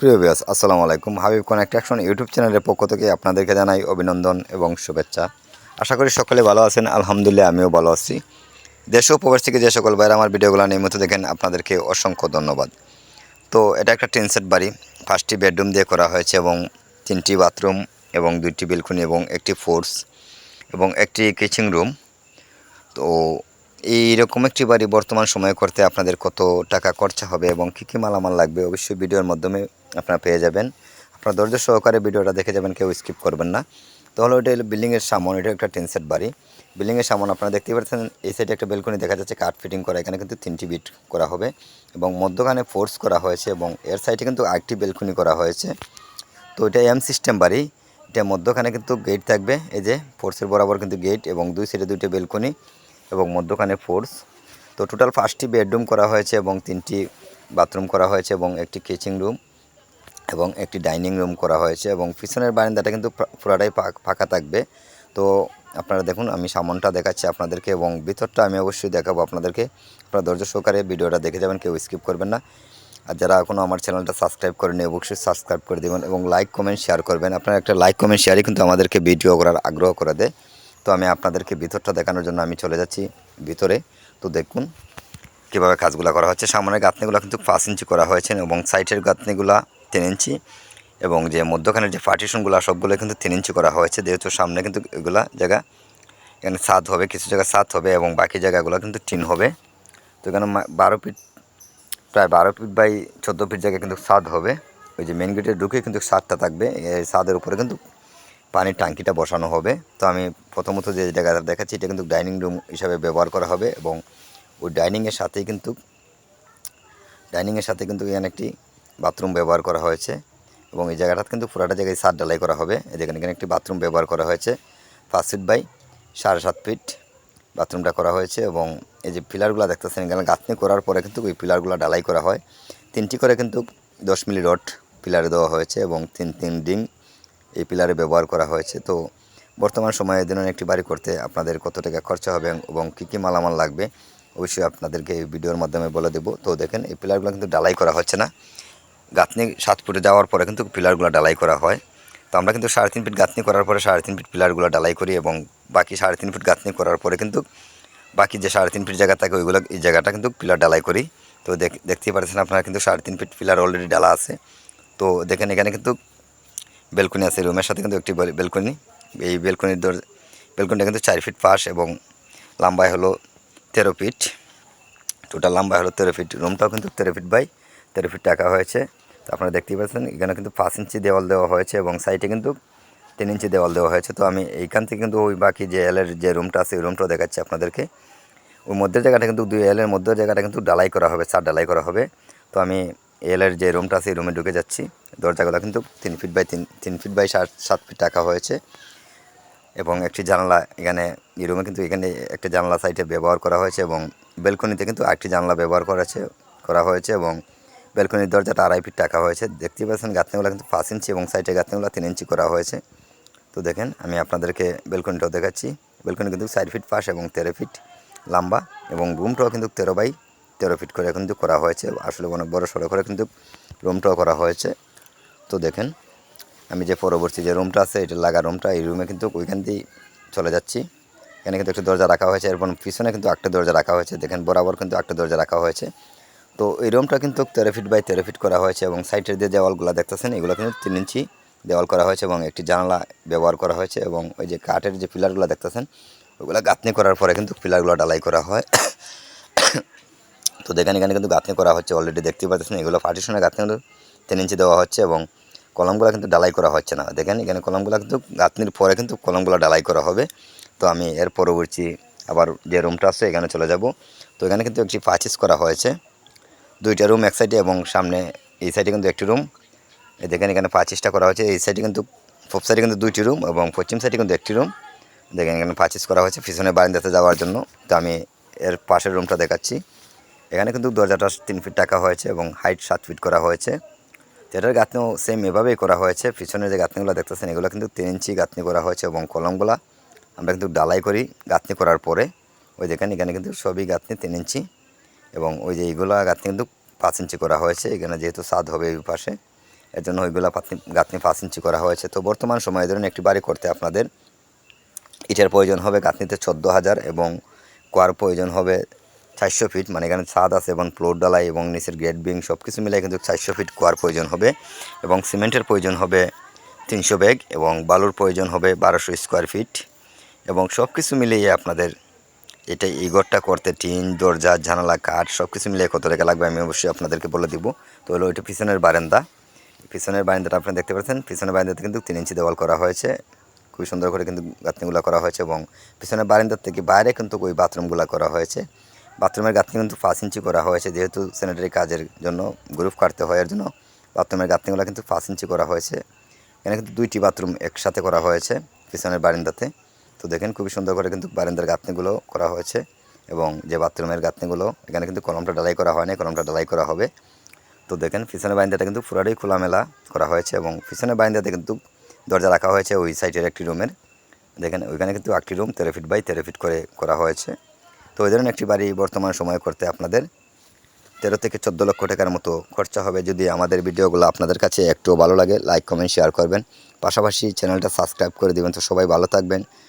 প্রিয় বিয়াস আসসালামু আলাইকুম। হাবিব কনেক্ট্রাকশন ইউটিউব চ্যানেলের পক্ষ থেকে আপনাদেরকে জানাই অভিনন্দন এবং শুভেচ্ছা। আশা করি সকলে ভালো আছেন, আলহামদুলিল্লাহ আমিও ভালো আছি। দেশ ও প্রবাস থেকে যে সকল ভাইরা আমার ভিডিওগুলো নিয়মিত দেখেন, আপনাদেরকে অসংখ্য ধন্যবাদ। তো এটা একটা টেন সেট বাড়ি। ফার্স্টটি বেডরুম দিয়ে করা হয়েছে এবং তিনটি বাথরুম এবং দুইটি বেলকনি এবং একটি ফোর্স এবং একটি কিচেন রুম। তো এইরকম একটি বাড়ি বর্তমান সময়ে করতে আপনাদের কত টাকা খরচা হবে এবং কী কী মালামাল লাগবে অবশ্যই ভিডিওর মাধ্যমে আপনারা পেয়ে যাবেন। আপনারা ধৈর্য সহকারে ভিডিওটা দেখে যাবেন, কেউ স্কিপ করবেন না। তাহলে হলো বিল্ডিংয়ের সামন, এটা একটা টেন সেট বাড়ি। বিল্ডিংয়ের সামন আপনারা দেখতে পাচ্ছেন, এই সাইডে একটা বেলকনি দেখা যাচ্ছে, কাঠ ফিটিং করা, এখানে কিন্তু তিনটি বিট করা হবে এবং মধ্যখানে ফোর্স করা হয়েছে এবং এর সাইডে কিন্তু আরেকটি বেলকনি করা হয়েছে। তো এটা এম সিস্টেম বাড়ি, এটা মধ্যখানে কিন্তু গেট থাকবে, এই যে ফোর্সের বরাবর কিন্তু গেট এবং দুই সাইডে দুইটা বেলকনি এবং মধ্যখানে ফোর্স তো টোটাল পাঁচটি বেডরুম করা হয়েছে এবং তিনটি বাথরুম করা হয়েছে এবং একটি কিচেন রুম এবং একটি ডাইনিং রুম করা হয়েছে এবং পিছনের বারান্দাটা কিন্তু পুরাটাই ফাঁকা থাকবে। তো আপনারা দেখুন, আমি সামনটা দেখাচ্ছি আপনাদেরকে এবং ভিতরটা আমি অবশ্যই দেখাবো আপনাদেরকে। আপনারা ধৈর্য সহকারে ভিডিওটা দেখে যাবেন, কেউ স্কিপ করবেন না। আর যারা এখনও আমার চ্যানেলটা সাবস্ক্রাইব করেনি অবশ্যই সাবস্ক্রাইব করে দেবেন এবং লাইক, কমেন্ট, শেয়ার করবেন। আপনারা একটা লাইক, কমেন্ট, শেয়ারই কিন্তু আমাদেরকে ভিডিও করার আগ্রহ করে দেয়। তো আমি আপনাদেরকে ভিতরটা দেখানোর জন্য আমি চলে যাচ্ছি ভিতরে। তো দেখুন কীভাবে কাজগুলো করা হচ্ছে। সামনের গাঁথনিগুলো কিন্তু পাঁচ ইঞ্চি করা হয়েছে এবং সাইটের গাঁথনিগুলো তিন ইঞ্চি এবং যে মধ্যখানের যে পার্টিশনগুলো সবগুলো কিন্তু তিন ইঞ্চি করা হয়েছে। যেহেতু সামনে কিন্তু এগুলা জায়গা এখানে ছাদ হবে, কিছু জায়গা ছাদ হবে এবং বাকি জায়গাগুলো কিন্তু টিন হবে। তো এখানে বারো ফিট, প্রায় বারো ফিট বাই চোদ্দ ফিট জায়গায় কিন্তু ছাদ হবে। ওই যে মেন গেটে ঢুকে কিন্তু ছাদটা থাকবে। এই ছাদের উপরে কিন্তু পানির ট্যাঙ্কিটা বসানো হবে। তো আমি প্রথমত যে জায়গাটা দেখাচ্ছি, এটা কিন্তু ডাইনিং রুম হিসাবে ব্যবহার করা হবে এবং ওই ডাইনিংয়ের সাথেই কিন্তু, ডাইনিংয়ের সাথে কিন্তু এখানে একটি বাথরুম ব্যবহার করা হয়েছে এবং এই জায়গাটা কিন্তু পুরাটা জায়গায় সাত ডালাই করা হবে। এই যেখানে এখানে একটি বাথরুম ব্যবহার করা হয়েছে। পাঁচ ফিট বাই সাড়ে সাত ফিট বাথরুমটা করা হয়েছে এবং এই যে পিলারগুলো দেখতেছেন, এখানে গাঁথনি করার পরে কিন্তু ওই পিলারগুলো ডালাই করা হয়। তিনটি করে কিন্তু দশ মিলি রড পিলারে দেওয়া হয়েছে এবং তিন তিন ডিং এই পিলারে ব্যবহার করা হয়েছে। তো বর্তমান সময়ে দিনের একটি বাড়ি করতে আপনাদের কত টাকা খরচা হবে এবং কী কী মালামাল লাগবে, অবশ্যই আপনাদেরকে এই ভিডিওর মাধ্যমে বলে দেবো। তো দেখেন, এই পিলারগুলো কিন্তু ডালাই করা হচ্ছে না। গাঁথনি সাত ফুটে যাওয়ার পরে কিন্তু পিলারগুলো ডালাই করা হয়। তো আমরা কিন্তু সাড়ে তিন ফিট গাঁথনি করার পরে সাড়ে তিন ফিট পিলারগুলো ডালাই করি এবং বাকি সাড়ে তিন ফিট গাঁথনি করার পরে কিন্তু বাকি যে সাড়ে তিন ফিট জায়গা থাকে, ওইগুলো এই জায়গাটা কিন্তু পিলার ডালাই করি। তো দেখ- দেখতেই পাচ্ছেন আপনারা কিন্তু সাড়ে তিন ফিট পিলার অলরেডি ডালা আছে। তো দেখেন এখানে কিন্তু বেলকনি আছে, রুমের সাথে কিন্তু একটি বেল- বেলকনি। এই বেলকনির দর বেলকনিটা কিন্তু চার ফিট পাশ এবং লম্বায় হলো তেরো ফিট। টোটাল লম্বায় হলো তেরো ফিট। রুমটাও কিন্তু তেরো ফিট বাই তেরো ফিট টাকা হয়েছে। তো আপনারা দেখতেই পাচ্ছেন, এখানে কিন্তু পাঁচ ইঞ্চি দেওয়াল দেওয়া হয়েছে এবং সাইডে কিন্তু তিন ইঞ্চি দেওয়াল দেওয়া হয়েছে। তো আমি এইখান থেকে কিন্তু ওই বাকি যে এলের যে রুমটা আছে, ওই রুমটাও দেখাচ্ছি আপনাদেরকে। ওই মধ্যের জায়গাটা কিন্তু দুই এলের মধ্যে জায়গাটা কিন্তু ডালাই করা হবে, চার ডালাই করা হবে। তো আমি এলের যে রুমটা আছে, এই রুমে ঢুকে যাচ্ছি। দরজাগুলো কিন্তু তিন ফিট বাই তিন তিন ফিট বাই সাত সাত ফিট টাকা হয়েছে। এবং একটি জানলা এখানে, এই রুমে কিন্তু এখানে একটা জানলা সাইডে ব্যবহার করা হয়েছে এবং বেলকনিতে কিন্তু আরেকটি জানলা ব্যবহার করেছে, করা হয়েছে এবং বেলকনির দরজাটা আড়াই ফিট টাকা হয়েছে। দেখতে পাচ্ছেন গাঁথনিগুলো কিন্তু পাঁচ ইঞ্চি এবং সাইডে গাঁথনিগুলো তিন ইঞ্চি করা হয়েছে। তো দেখেন, আমি আপনাদেরকে বেলকনিটাও দেখাচ্ছি। বেলকনি কিন্তু চার ফিট পাশ এবং তেরো ফিট লম্বা এবং রুমটাও কিন্তু তেরো বাই তেরো ফিট করে কিন্তু করা হয়েছে। আসলে অনেক বড় সড়ো করে কিন্তু রুমটাও করা হয়েছে। তো দেখেন, আমি যে পরবর্তী যে রুমটা আছে, এটা লাগা রুমটা, এই রুমে কিন্তু ওইখান দিয়েই চলে যাচ্ছি। এখানে কিন্তু একটা দরজা রাখা হয়েছে, এরপর পিছনে কিন্তু একটা দরজা রাখা হয়েছে। দেখেন, বরাবর কিন্তু একটা দরজা রাখা হয়েছে। তো এই রুমটা কিন্তু তেরো ফিট বাই তেরো ফিট করা হয়েছে এবং সাইডের যে দেওয়ালগুলো দেখতেছেন, এগুলো কিন্তু তিন ইঞ্চি দেওয়াল করা হয়েছে এবং একটি জানালা ব্যবহার করা হয়েছে এবং ওই যে কাঠের যে পিলারগুলো দেখতেছেন, ওগুলো গাঁথনি করার পরে কিন্তু পিলারগুলো ডালাই করা হয়। তো দেখেন এখানে কিন্তু গাঁথনি করা হচ্ছে অলরেডি দেখতে পাচ্ছেন, এগুলো পার্টিশনের গাঁথনি কিন্তু তিন ইঞ্চি দেওয়া হচ্ছে এবং কলমগুলো কিন্তু ডালাই করা হচ্ছে না। দেখেন এখানে কলমগুলো কিন্তু গাঁথনির পরে কিন্তু কলমগুলো ডালাই করা হবে। তো আমি এর পরবর্তী আবার যে রুমটা আছে, এখানে চলে যাব। তো এখানে কিন্তু একটি পাচিস করা হয়েছে। দুইটা রুম এক সাইডে এবং সামনে এই সাইডে কিন্তু একটি রুম দেখেন এখানে পাচিসটা করা হয়েছে। এই সাইডে কিন্তু পূব সাইডে কিন্তু দুইটি রুম এবং পশ্চিম সাইডে কিন্তু একটি রুম দেখেন এখানে পাচিস করা হয়েছে পিছনে বারান্দাতে যাওয়ার জন্য। তো আমি এর পাশের রুমটা দেখাচ্ছি। এখানে কিন্তু দরজাটা তিন ফিট টাকা হয়েছে এবং হাইট সাত ফিট করা হয়েছে। যেটার গাঁথনিও সেম এভাবেই করা হয়েছে। পিছনের যে গাঁথনিগুলো দেখতেছেন, এগুলো কিন্তু তিন ইঞ্চি গাঁথনি করা হয়েছে এবং কলমগুলা আমরা কিন্তু ডালাই করি গাঁথনি করার পরে। ওই দেখেন এখানে কিন্তু সবই গাঁথনি তিন ইঞ্চি এবং ওই যে এইগুলো গাঁথনি কিন্তু পাঁচ ইঞ্চি করা হয়েছে, এখানে যেহেতু স্বাদ হবে এই পাশে এর জন্য ওইগুলা পাতনি গাঁথনি পাঁচ ইঞ্চি করা হয়েছে। তো বর্তমান সময়ে ধরুন একটি বাড়ি করতে আপনাদের ইটের প্রয়োজন হবে গাঁথনিতে চোদ্দ হাজার এবং কোয়ার প্রয়োজন হবে চারশো ফিট মানে এখানে ছাদ আছে এবং ফ্লোর ডালাই এবং নিচের গেট বিং সব কিছু মিলে কিন্তু চারশো ফিট কোয়ার প্রয়োজন হবে এবং সিমেন্টের প্রয়োজন হবে তিনশো ব্যাগ এবং বালুর প্রয়োজন হবে বারোশো স্কোয়ার ফিট এবং সব কিছু মিলিয়ে আপনাদের এটা এই ঘরটা করতে টিন, দরজা, জানালা, কাঠ সব কিছু মিলে কত টাকা লাগবে আমি অবশ্যই আপনাদেরকে বলে দিব। তো হলো এটা পিছনের বারান্দা। পিছনের বারান্দাটা আপনি দেখতে পাচ্ছেন। পিছনের বারান্দাতে কিন্তু তিন ইঞ্চি দেওয়াল করা হয়েছে। খুবই সুন্দর করে কিন্তু গাঁথনিগুলো করা হয়েছে এবং পিছনের বারান্দার থেকে বাইরে কিন্তু ওই বাথরুমগুলো করা হয়েছে। বাথরুমের গাঁথনি কিন্তু পাঁচ ইঞ্চি করা হয়েছে। যেহেতু স্যানিটারি কাজের জন্য গ্রুপ কাটতে হয়, এর জন্য বাথরুমের গাঁথনিগুলো কিন্তু পাঁচ ইঞ্চি করা হয়েছে। এখানে কিন্তু দুইটি বাথরুম একসাথে করা হয়েছে পিছনের বারান্দাতে। তো দেখেন খুবই সুন্দর করে কিন্তু বারান্দার গাঁথনিগুলো করা হয়েছে এবং যে বাথরুমের গাঁথনিগুলো, এখানে কিন্তু কলমটা ডালাই করা হয়নি কলমটা ডালাই করা হবে। তো দেখেন পিছনের বারান্দাটা কিন্তু পুরাটাই খোলামেলা করা হয়েছে এবং পিছনের বাইন্দাতে কিন্তু দরজা রাখা হয়েছে ওই সাইডের একটি রুমের। দেখেন ওইখানে কিন্তু একটি রুম তেরো ফিট বাই তেরো ফিট করে করা হয়েছে। তো ওই ধরনের একটি বাড়ি বর্তমান সময়ে করতে আপনাদের তেরো থেকে চোদ্দ লক্ষ টাকার মতো খরচা হবে। যদি আমাদের ভিডিওগুলো আপনাদের কাছে একটু ভালো লাগে, লাইক, কমেন্ট, শেয়ার করবেন। পাশাপাশি চ্যানেলটা সাবস্ক্রাইব করে দেবেন। তো সবাই ভালো থাকবেন।